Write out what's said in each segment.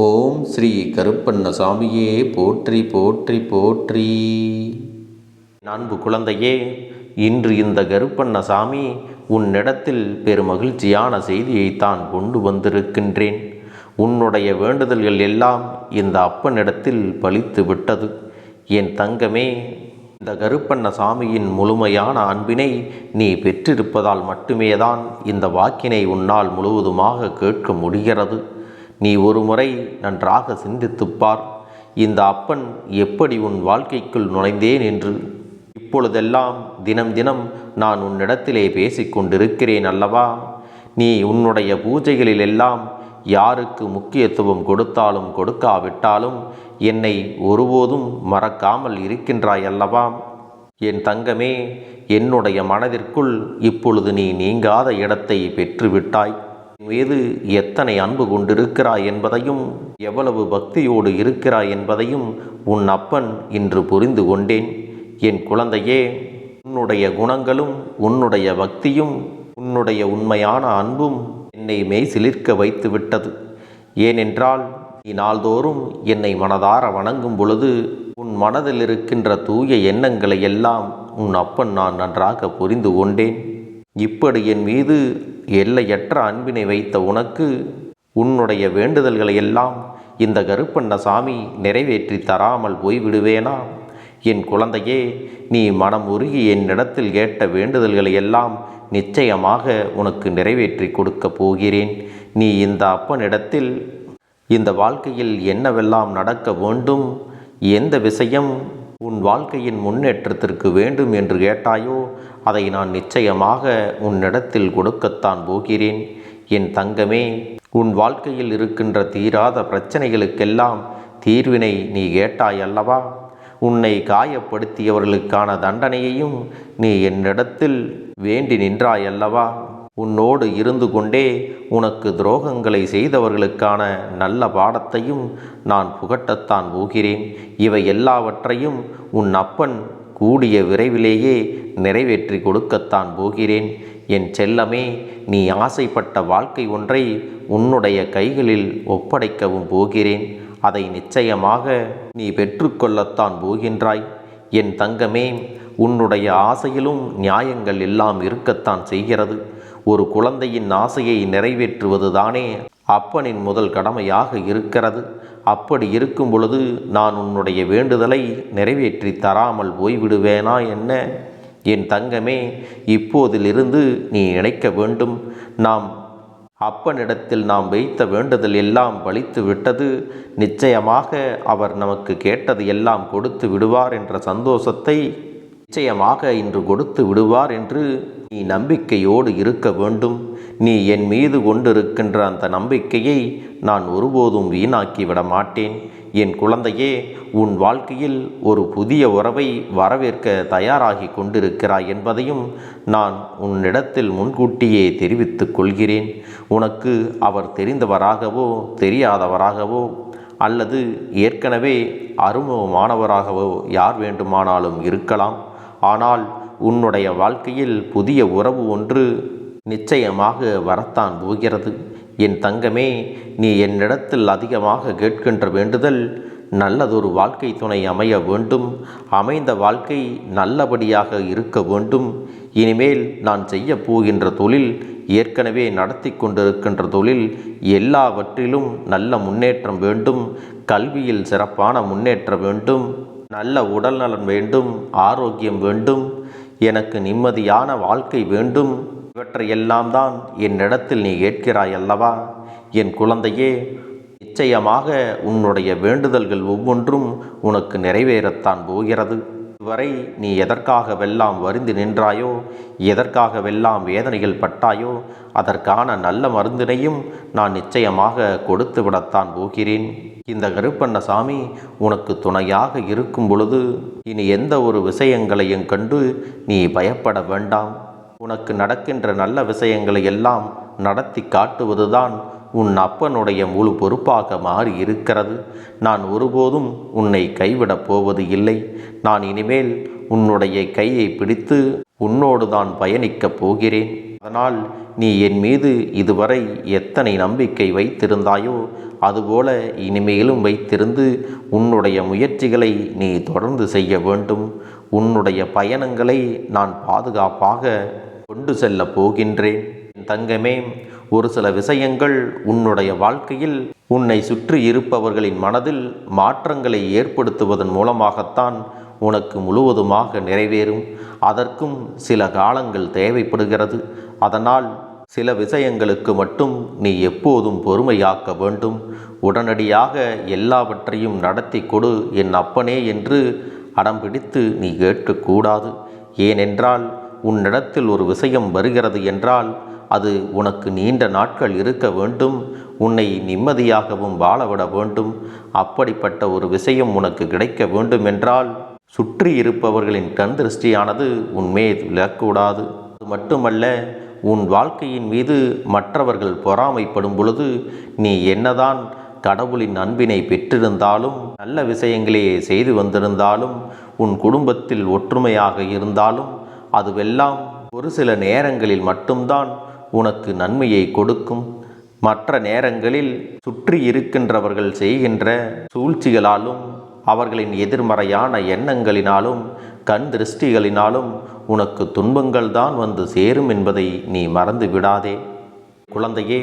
ஓம் ஸ்ரீ கருப்பண்ண சாமியே போற்றி போற்றி போற்றி. அன்பு குழந்தையே இன்று இந்த கருப்பண்ண சாமி உன்னிடத்தில் பெருமகிழ்ச்சியான செய்தியைத்தான் கொண்டு வந்திருக்கின்றேன். உன்னுடைய வேண்டுதல்கள் எல்லாம் இந்த அப்பனிடத்தில் பலித்து விட்டது. என் தங்கமே இந்த கருப்பண்ண சாமியின் முழுமையான அன்பினை நீ பெற்றிருப்பதால் மட்டுமேதான் இந்த வாக்கினை உன்னால் முழுவதுமாக கேட்க முடிகிறது. நீ ஒருமுறை நன்றாக சிந்தித்துப்பார். இந்த அப்பன் எப்படி உன் வாழ்க்கைக்குள் நுழைந்தேன் என்று? இப்பொழுதெல்லாம் தினம் தினம் நான் உன்னிடத்திலே பேசிக்கொண்டிருக்கிறேன் அல்லவா? நீ உன்னுடைய பூஜைகளில் எல்லாம் யாருக்கு முக்கியத்துவம் கொடுத்தாலும் கொடுக்காவிட்டாலும் என்னை ஒருபோதும் மறக்காமல் இருக்கின்றாய் அல்லவா? என் தங்கமே என்னுடைய மனதிற்குள் இப்பொழுது நீ நீங்காத இடத்தை பெற்றுவிட்டாய். மீது எத்தனை அன்பு கொண்டிருக்கிறாய் என்பதையும் எவ்வளவு பக்தியோடு இருக்கிறாய் என்பதையும் உன் அப்பன் இன்று புரிந்து கொண்டேன். என் குழந்தையே உன்னுடைய குணங்களும் உன்னுடைய பக்தியும் உன்னுடைய உண்மையான அன்பும் என்னை மெய் சிலிர்க்க வைத்து விட்டது ஏனென்றால் நீ நாள்தோறும் என்னை மனதார வணங்கும் பொழுது உன் மனதில் இருக்கின்ற தூய எண்ணங்களை எல்லாம் உன் அப்பன் நான் நன்றாக புரிந்து கொண்டேன். இப்படி என் மீது எல்லையற்ற அன்பினை வைத்த உனக்கு உன்னுடைய வேண்டுதல்களை எல்லாம் இந்த கருப்பண்ண சாமி நிறைவேற்றி தராமல் போய்விடுவேனா? என் குழந்தையே நீ மனம் உருகி என்னிடத்தில் கேட்ட வேண்டுதல்களை எல்லாம் நிச்சயமாக உனக்கு நிறைவேற்றி கொடுக்கப் போகிறேன். நீ இந்த அப்பனிடத்தில் இந்த வாழ்க்கையில் என்னவெல்லாம் நடக்க வேண்டும்? எந்த விஷயம் உன் வாழ்க்கையின் முன்னேற்றத்திற்கு வேண்டும் என்று கேட்டாயோ அதை நான் நிச்சயமாக உன்னிடத்தில் கொடுக்கத்தான் போகிறேன். என் தங்கமே உன் வாழ்க்கையில் இருக்கின்ற தீராத பிரச்சனைகளுக்கெல்லாம் தீர்வினை நீ கேட்டாய் அல்லவா உன்னை காயப்படுத்தியவர்களுக்கான தண்டனையையும் நீ என்னிடத்தில் வேண்டி நின்றாய் அல்லவா உன்னோடு இருந்து கொண்டே உனக்கு துரோகங்களை செய்தவர்களுக்கான நல்ல பாடத்தையும் நான் புகட்டத்தான் போகிறேன். இவை எல்லாவற்றையும் உன் அப்பன் கூடிய விரைவிலேயே நிறைவேற்றி கொடுக்கத்தான் போகிறேன். என் செல்லமே நீ ஆசைப்பட்ட வாழ்க்கை ஒன்றை உன்னுடைய கைகளில் ஒப்படைக்கவும் போகிறேன். அதை நிச்சயமாக நீ பெற்றுக்கொள்ளத்தான் போகின்றாய். என் தங்கமே உன்னுடைய ஆசையிலும் நியாயங்கள் எல்லாம் இருக்கத்தான் செய்கிறது. ஒரு குழந்தையின் ஆசையை நிறைவேற்றுவது தானே அப்பனின் முதல் கடமையாக இருக்கிறது. அப்படி இருக்கும் பொழுது நான் உன்னுடைய வேண்டுதலை நிறைவேற்றி தராமல் போய்விடுவேனா என்ன? என் தங்கமே இப்போதிலிருந்து நீ நினைக்க வேண்டும். நாம் அப்பனிடத்தில் நாம் வைத்த வேண்டுதல் எல்லாம் பழித்து விட்டது. நிச்சயமாக அவர் நமக்கு கேட்டது எல்லாம் கொடுத்து விடுவார் என்ற சந்தோஷத்தை நிச்சயமாக இன்று கொடுத்து விடுவார் என்று நீ நம்பிக்கையோடு இருக்க வேண்டும். நீ என் மீது கொண்டிருக்கின்ற அந்த நம்பிக்கையை நான் ஒருபோதும் வீணாக்கி விட மாட்டேன். என் குழந்தையே உன் வாழ்க்கையில் ஒரு புதிய உறவை வரவேற்க தயாராகி கொண்டிருக்கிறாய் என்பதையும் நான் உன்னிடத்தில் முன்கூட்டியே தெரிவித்துக் கொள்கிறேன். உனக்கு அவர் தெரிந்தவராகவோ தெரியாதவராகவோ அல்லது ஏற்கனவே அருமமானவராகவோ யார் வேண்டுமானாலும் இருக்கலாம். ஆனால் உன்னுடைய வாழ்க்கையில் புதிய உறவு ஒன்று நிச்சயமாக வரத்தான் போகிறது. என் தங்கமே நீ என்னிடத்தில் அதிகமாக கேட்கின்ற வேண்டுதல் நல்லதொரு வாழ்க்கை துணை அமைய வேண்டும். அமைந்த வாழ்க்கை நல்லபடியாக இருக்க வேண்டும். இனிமேல் நான் செய்ய போகின்ற தொழில் ஏற்கனவே நடத்தி கொண்டிருக்கின்ற தொழில் எல்லாவற்றிலும் நல்ல முன்னேற்றம் வேண்டும். கல்வியில் சிறப்பான முன்னேற்றம் வேண்டும். நல்ல உடல்நலன் வேண்டும் ஆரோக்கியம் வேண்டும் எனக்கு நிம்மதியான வாழ்க்கை வேண்டும். இவற்றையெல்லாம் தான் என்னிடத்தில் நீ கேட்கிறாய் அல்லவா? என் குழந்தையே நிச்சயமாக உன்னுடைய வேண்டுதல்கள் ஒவ்வொன்றும் உனக்கு நிறைவேறத்தான் போகிறது. இதுவரை நீ எதற்காகவெல்லாம் வருந்தி நின்றாயோ எதற்காகவெல்லாம் வேதனைகள் பட்டாயோ அதற்கான நல்ல மருந்தினையும் நான் நிச்சயமாக கொடுத்து விடத்தான் போகிறேன். இந்த கருப்பண்ணசாமி உனக்கு துணையாக இருக்கும் பொழுது இனி எந்த ஒரு விஷயங்களையும் கண்டு நீ பயப்பட வேண்டாம். உனக்கு நடக்கின்ற நல்ல விஷயங்களை எல்லாம் நடத்தி காட்டுவதுதான் உன் அப்பனுடைய முழு பொறுப்பாக மாறி இருக்கிறது நான் ஒருபோதும் உன்னை கைவிடப் போவது இல்லை. நான் இனிமேல் உன்னுடைய கையை பிடித்து உன்னோடு தான் பயணிக்கப் போகிறேன். அதனால் நீ என் மீது இதுவரை எத்தனை நம்பிக்கை வைத்திருந்தாயோ அதுபோல இனிமேலும் வைத்திருந்து உன்னுடைய முயற்சிகளை நீ தொடர்ந்து செய்ய வேண்டும். உன்னுடைய பயணங்களை நான் பாதுகாப்பாக கொண்டு செல்லப் போகின்றேன். என் தங்கமே ஒரு சில விஷயங்கள் உன்னுடைய வாழ்க்கையில் உன்னை சுற்றி இருப்பவர்களின் மனதில் மாற்றங்களை ஏற்படுத்துவதன் மூலமாகத்தான் உனக்கு முழுவதுமாக நிறைவேறும். அதற்கும் சில காலங்கள் தேவைப்படுகிறது. அதனால் சில விஷயங்களுக்கு மட்டும் நீ எப்போதும் பொறுமையாக்க வேண்டும். உடனடியாக எல்லாவற்றையும் நடத்தி கொடு என் அப்பனே என்று அடம்பிடித்து நீ கேட்கக்கூடாது. ஏனென்றால் உன்னிடத்தில் ஒரு விஷயம் வருகிறது என்றால் அது உனக்கு நீண்ட நாட்கள் இருக்க வேண்டும் உன்னை நிம்மதியாகவும் வாழவிட வேண்டும். அப்படிப்பட்ட ஒரு விஷயம் உனக்கு கிடைக்க வேண்டும் என்றால் சுற்றி இருப்பவர்களின் கண் திருஷ்டியானது உன்மே விழக்கூடாது. அது மட்டுமல்ல உன் வாழ்க்கையின் மீது மற்றவர்கள் பொறாமைப்படும் பொழுது நீ என்னதான் கடவுளின் அன்பினை பெற்றிருந்தாலும் நல்ல விஷயங்களையே செய்து வந்திருந்தாலும் உன் குடும்பத்தில் ஒற்றுமையாக இருந்தாலும் அதுவெல்லாம் ஒரு சில நேரங்களில் மட்டும்தான் உனக்கு நன்மையை கொடுக்கும். மற்ற நேரங்களில் சுற்றி இருக்கின்றவர்கள் செய்கின்ற சூழ்ச்சிகளாலும் அவர்களின் எதிர்மறையான எண்ணங்களினாலும் கண் திருஷ்டிகளினாலும் உனக்கு துன்பங்கள் தான் வந்து சேரும் என்பதை நீ மறந்து விடாதே. குழந்தையே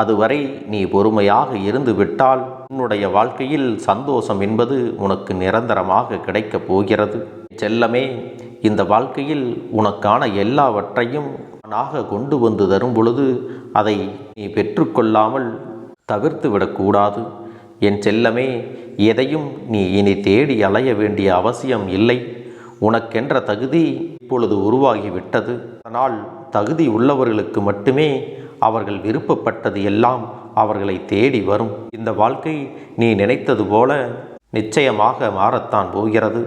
அதுவரை நீ பொறுமையாக இருந்து விட்டால் உன்னுடைய வாழ்க்கையில் சந்தோஷம் என்பது உனக்கு நிரந்தரமாக கிடைக்கப் போகிறது. செல்லமே இந்த வாழ்க்கையில் உனக்கான எல்லாவற்றையும் நாக கொண்டு வந்து தரும் பொழுது அதை நீ பெற்றுக்கொள்ளாமல் தவிர்த்து விடக்கூடாது. என் செல்லமே எதையும் நீ இனி தேடி அலைய வேண்டிய அவசியம் இல்லை. உனக்கென்ற தகுதி இப்பொழுது உருவாகிவிட்டது. அதனால் தகுதி உள்ளவர்களுக்கு மட்டுமே அவர்கள் விருப்பப்பட்டது எல்லாம் அவர்களை தேடி வரும். இந்த வாழ்க்கை நீ நினைத்தது போல நிச்சயமாக மாறத்தான் போகிறது.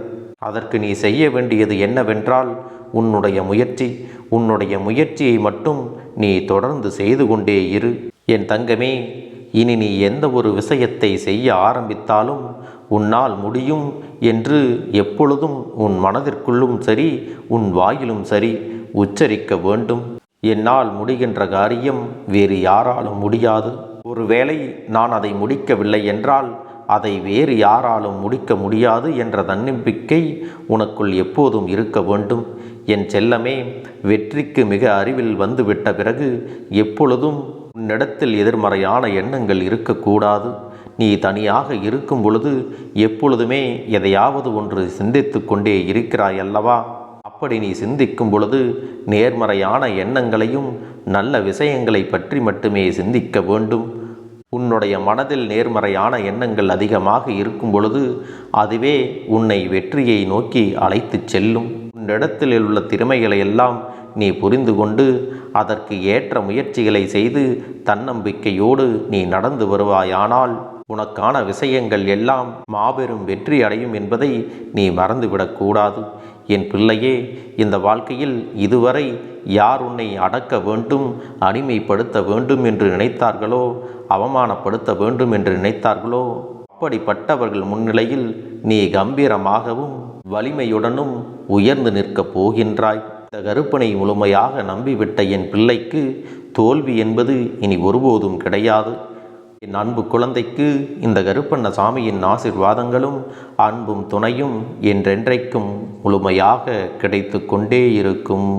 அதற்கு நீ செய்ய வேண்டியது என்னவென்றால் உன்னுடைய முயற்சி உன்னுடைய முயற்சியை மட்டும் நீ தொடர்ந்து செய்து கொண்டே இரு. என் தங்கமே இனி நீ எந்த ஒரு விஷயத்தை செய்ய ஆரம்பித்தாலும் உன்னால் முடியும் என்று எப்பொழுதும் உன் மனதிற்குள்ளும் சரி உன் வாயிலும் சரி உச்சரிக்க வேண்டும். என்னால் முடிகின்ற காரியம் வேறு யாராலும் முடியாது. ஒருவேளை நான் அதை முடிக்கவில்லை என்றால் அதை வேறு யாராலும் முடிக்க முடியாது என்ற தன்னம்பிக்கை உனக்குள் எப்போதும் இருக்க வேண்டும். என் செல்லமே வெற்றிக்கு மிக அறிவில் வந்துவிட்ட பிறகு எப்பொழுதும் உன்னிடத்தில் எதிர்மறையான எண்ணங்கள் இருக்கக்கூடாது. நீ தனியாக இருக்கும் பொழுது எப்பொழுதுமே எதையாவது ஒன்று சிந்தித்து கொண்டே இருக்கிறாய் அல்லவா? அப்படி நீ சிந்திக்கும் பொழுது நேர்மறையான எண்ணங்களையும் நல்ல விஷயங்களை பற்றி மட்டுமே சிந்திக்க வேண்டும். உன்னுடைய மனதில் நேர்மறையான எண்ணங்கள் அதிகமாக இருக்கும் பொழுது அதுவே உன்னை வெற்றியை நோக்கி அழைத்துச் செல்லும். உன்னிடத்தில் உள்ள திறமைகளை எல்லாம் நீ புரிந்து கொண்டு அதற்கு ஏற்ற முயற்சிகளை செய்து தன்னம்பிக்கையோடு நீ நடந்து வருவாயானால் உனக்கான விஷயங்கள் எல்லாம் மாபெரும் வெற்றி அடையும் என்பதை நீ மறந்துவிடக்கூடாது என் பிள்ளையே இந்த வாழ்க்கையில் இதுவரை யார் உன்னை அடக்க வேண்டும் அடிமைப்படுத்த வேண்டும் என்று நினைத்தார்களோ அவமானப்படுத்த வேண்டும் என்று நினைத்தார்களோ அப்படிப்பட்டவர்கள் முன்னிலையில் நீ கம்பீரமாகவும் வலிமையுடனும் உயர்ந்து நிற்கப் போகின்றாய். இந்த கருப்பனை முழுமையாக நம்பிவிட்ட என் பிள்ளைக்கு தோல்வி என்பது இனி ஒருபோதும் கிடையாது. என் அன்பு குழந்தைக்கு இந்த கருப்பண்ண சாமியின் ஆசிர்வாதங்களும் அன்பும் துணையும் என்றென்றைக்கும் முழுமையாக கிடைத்து கொண்டே இருக்கும்.